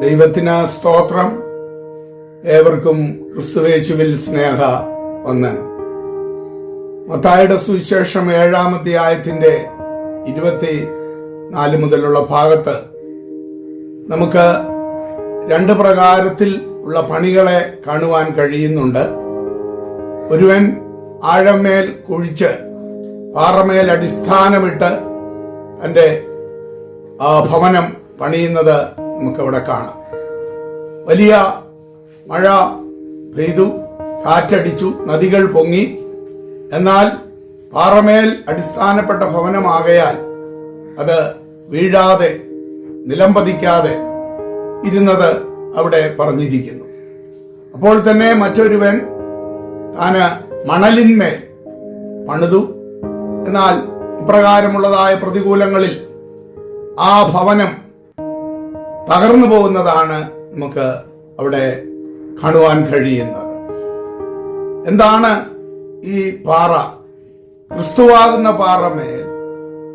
ദൈവത്തിന് സ്തോത്രം. ഏവർക്കും ക്രിസ്തുവേശുവിൽ സ്നേഹ വന്ദനം. മത്തായുടെ സുവിശേഷം ഏഴാം അധ്യായത്തിന്റെ ഇരുപത്തി നാല് മുതലുള്ള ഭാഗത്ത് നമുക്ക് രണ്ട് പ്രകാരത്തിൽ ഉള്ള പണികളെ കാണുവാൻ കഴിയുന്നുണ്ട്. ഒരുവൻ ആഴമേൽ കുഴിച്ച് പാറമേൽ അടിസ്ഥാനമിട്ട് തന്റെ ഭവനം പണിയുന്നത് നമുക്കവിടെ കാണാം. വലിയ മഴ പെയ്തു കാറ്റടിച്ചു നദികൾ പൊങ്ങി. എന്നാൽ പാറമേൽ അടിസ്ഥാനപ്പെട്ട ഭവനമാകയാൽ അത് വീഴാതെ നിലംപതിക്കാതെ ഇരുന്നത് അവിടെ പറഞ്ഞിരിക്കുന്നു. അപ്പോൾ തന്നെ മറ്റൊരുവൻ താന് മണലിന്മേൽ പണിതു. എന്നാൽ ഇപ്രകാരമുള്ളതായ പ്രതികൂലങ്ങളിൽ ആ ഭവനം തകർന്നു പോകുന്നതാണ് നമുക്ക് അവിടെ കാണുവാൻ കഴിയുന്നത്. എന്താണ് ഈ പാറ? ക്രിസ്തുവാകുന്ന പാറമേൽ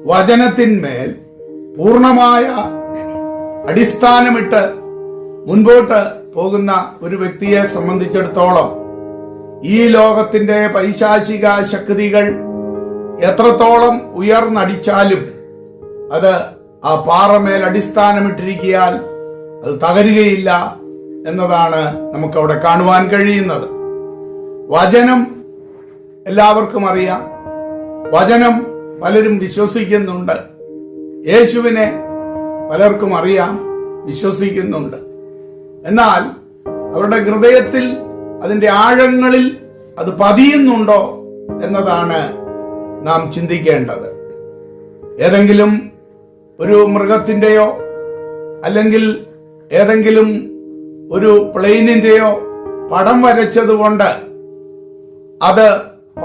വചനത്തിന്മേൽ പൂർണമായ അടിസ്ഥാനമിട്ട് മുൻപോട്ട് പോകുന്ന ഒരു വ്യക്തിയെ സംബന്ധിച്ചിടത്തോളം ഈ ലോകത്തിന്റെ പൈശാചിക ശക്തികൾ എത്രത്തോളം ഉയർന്നടിച്ചാലും അത് ആ പാറമേൽ അടിസ്ഥാനമിട്ടിരിക്കിയാൽ അത് തകരുകയില്ല എന്നതാണ് നമുക്കവിടെ കാണുവാൻ കഴിയുന്നത്. വചനം എല്ലാവർക്കും അറിയാം. വചനം പലരും വിശ്വസിക്കുന്നുണ്ട്. യേശുവിനെ പലർക്കും അറിയാം വിശ്വസിക്കുന്നുണ്ട്. എന്നാൽ അവരുടെ ഹൃദയത്തിൽ അതിന്റെ ആഴങ്ങളിൽ അത് പതിയുന്നുണ്ടോ എന്നതാണ് നാം ചിന്തിക്കേണ്ടത്. ഏതെങ്കിലും ഒരു മൃഗത്തിന്റെയോ അല്ലെങ്കിൽ ഏതെങ്കിലും ഒരു പ്ലെയിനിന്റെയോ പടം വരച്ചതുകൊണ്ട് അത്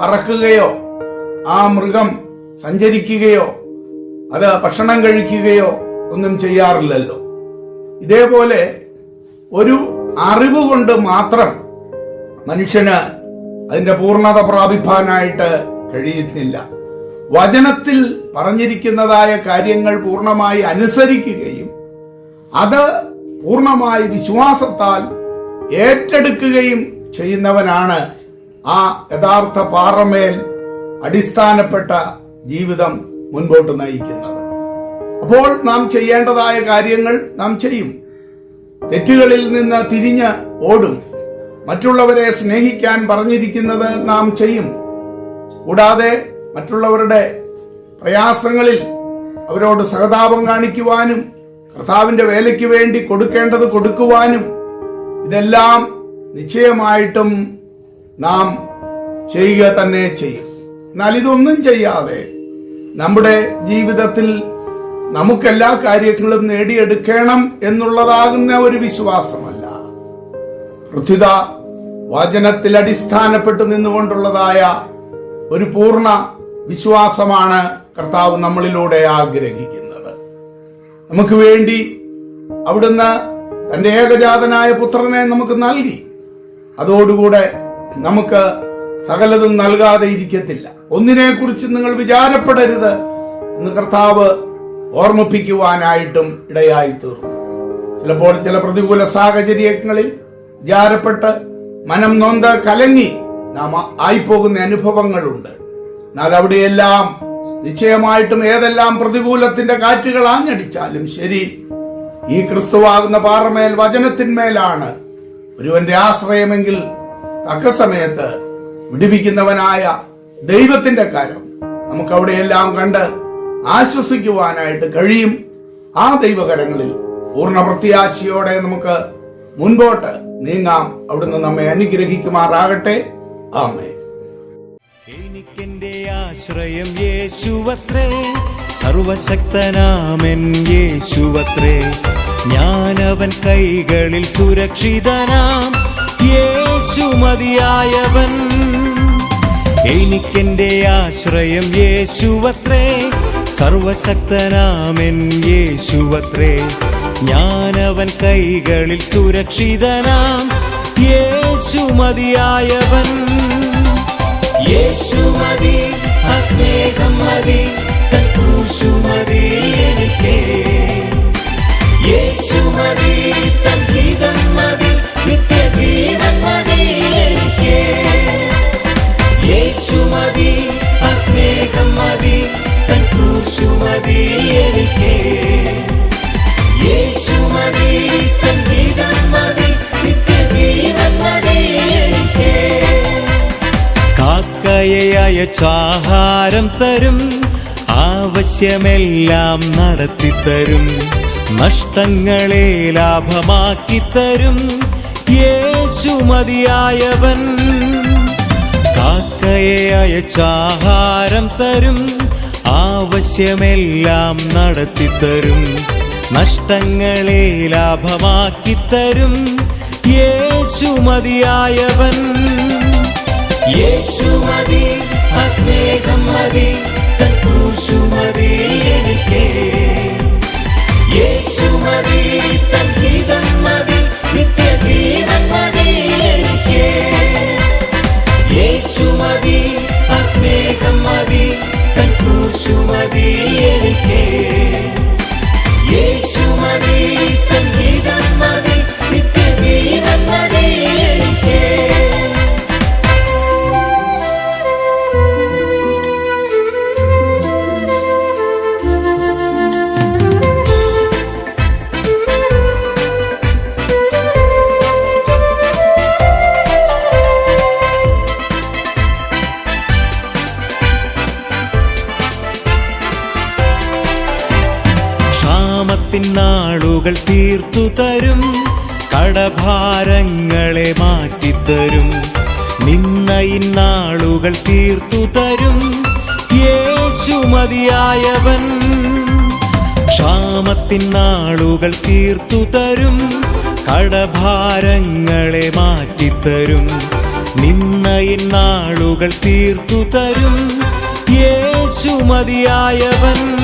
പറക്കുകയോ ആ മൃഗം സഞ്ചരിക്കുകയോ അത് ഭക്ഷണം കഴിക്കുകയോ ഒന്നും ചെയ്യാറില്ലല്ലോ. ഇതേപോലെ ഒരു അറിവ് കൊണ്ട് മാത്രം മനുഷ്യന് അതിന്റെ പൂർണത പ്രാപിപ്പാനായിട്ട് കഴിയുന്നില്ല. വചനത്തിൽ പറഞ്ഞിരിക്കുന്നതായ കാര്യങ്ങൾ പൂർണമായി അനുസരിക്കുകയും അത് പൂർണമായി വിശ്വാസത്താൽ ഏറ്റെടുക്കുകയും ചെയ്യുന്നവനാണ് ആ യഥാർത്ഥ പാറമേൽ അടിസ്ഥാനപ്പെട്ട ജീവിതം മുൻപോട്ട് നയിക്കുന്നത്. അപ്പോൾ നാം ചെയ്യേണ്ടതായ കാര്യങ്ങൾ നാം ചെയ്യും. തെറ്റുകളിൽ നിന്ന് തിരിഞ്ഞ് ഓടും. മറ്റുള്ളവരെ സ്നേഹിക്കാൻ പറഞ്ഞിരിക്കുന്നത് നാം ചെയ്യും. കൂടാതെ മറ്റുള്ളവരുടെ പ്രയാസങ്ങളിൽ അവരോട് സഹതാപം കാണിക്കുവാനും കർത്താവിന്റെ വേലയ്ക്ക് വേണ്ടി കൊടുക്കേണ്ടത് കൊടുക്കുവാനും ഇതെല്ലാം നിശ്ചയമായിട്ടും നാം ചെയ്യുക തന്നെ ചെയ്യും. എന്നാൽ ഇതൊന്നും ചെയ്യാതെ നമ്മുടെ ജീവിതത്തിൽ നമുക്കെല്ലാ കാര്യങ്ങളും നേടിയെടുക്കണം എന്നുള്ളതാകുന്ന ഒരു വിശ്വാസമല്ല. പൃഥ്വിത വചനത്തിൽ അടിസ്ഥാനപ്പെട്ട് നിന്നുകൊണ്ടുള്ളതായ ഒരു പൂർണ വിശ്വാസമാണ് കർത്താവ് നമ്മളിലൂടെ ആഗ്രഹിക്കുന്നത്. നമുക്ക് വേണ്ടി അവിടുന്ന് തന്റെ ഏകജാതനായ പുത്രനെ നമുക്ക് നൽകി. അതോടുകൂടെ നമുക്ക് സകലതും നൽകാതെ ഇരിക്കത്തില്ല. ഒന്നിനെ കുറിച്ച് നിങ്ങൾ വിചാരപ്പെടരുത് എന്ന് കർത്താവ് ഓർമ്മിപ്പിക്കുവാനായിട്ടും ഇടയായി തീർന്നു ചിലപ്പോൾ ചില പ്രതികൂല സാഹചര്യങ്ങളിൽ വിചാരപ്പെട്ട് മനം നൊന്ത് കലങ്ങി നാം ആയിപ്പോകുന്ന അനുഭവങ്ങളുണ്ട്. എന്നാൽ അവിടെയെല്ലാം നിശ്ചയമായിട്ടും ഏതെല്ലാം പ്രതികൂലത്തിന്റെ കാറ്റുകൾ ആഞ്ഞടിച്ചാലും ശരി. ഈ ക്രിസ്തുവാകുന്ന പാറമേൽ വചനത്തിന്മേലാണ് ഒരുവന്റെ ആശ്രയമെങ്കിൽ തക്ക സമയത്ത് വിടിപ്പിക്കുന്നവനായ ദൈവത്തിന്റെ കാര്യം നമുക്ക് അവിടെയെല്ലാം കണ്ട് ആശ്വസിക്കുവാനായിട്ട് കഴിയും. ആ ദൈവകരങ്ങളിൽ പൂർണ പ്രത്യാശയോടെ നമുക്ക് മുൻപോട്ട് നീങ്ങാം. അവിടുന്ന് നമ്മെ അനുഗ്രഹിക്കുമാറാകട്ടെ. ആമേ ആശ്രയം യേശുവത്രേ. സർവശക്തനാമൻ യേശുവത്രേ. ഞാനവൻ കൈകളിൽ സുരക്ഷിതനാം. യേശു മതിയായവൻ. എനിക്കെന്റെ ആശ്രയം യേശുവത്രേ. സർവശക്തനാമൻ യേശുവത്രേ. ഞാനവൻ കൈകളിൽ സുരക്ഷിതനാം. യേശു മതിയായവൻ. യേശു മതി ആ സ്നേഹം മതി തൻ ക്രൂശു മതി എനിക്ക്. അയച്ചാഹാരം തരും. ആവശ്യമെല്ലാം നടത്തിത്തരും. നഷ്ടങ്ങളെ ലാഭമാക്കി തരും. യേശു മതിയായവൻ. കാക്കയെ അയച്ചാഹാരം തരും. ആവശ്യമെല്ലാം നടത്തിത്തരും. നഷ്ടങ്ങളെ ലാഭമാക്കി തരും. യേശു മതിയായവൻ. യേശു സ്നേഹം മതി തൻ ക്രൂശു മതി എനിക്ക് യേശു നാളുകൾ തീർത്തു തരും. കടഭാരങ്ങളെ മാറ്റിത്തരും. നിന്നയിൻ നാളുകൾ തീർത്തു തരും. യേശുമതിയായവൻ ക്ഷാമത്തിൻ നാളുകൾ തീർത്തു തരും. കടഭാരങ്ങളെ മാറ്റിത്തരും. നിന്നയിൻ നാളുകൾ തീർത്തു തരും. യേശു മതിയായവൻ.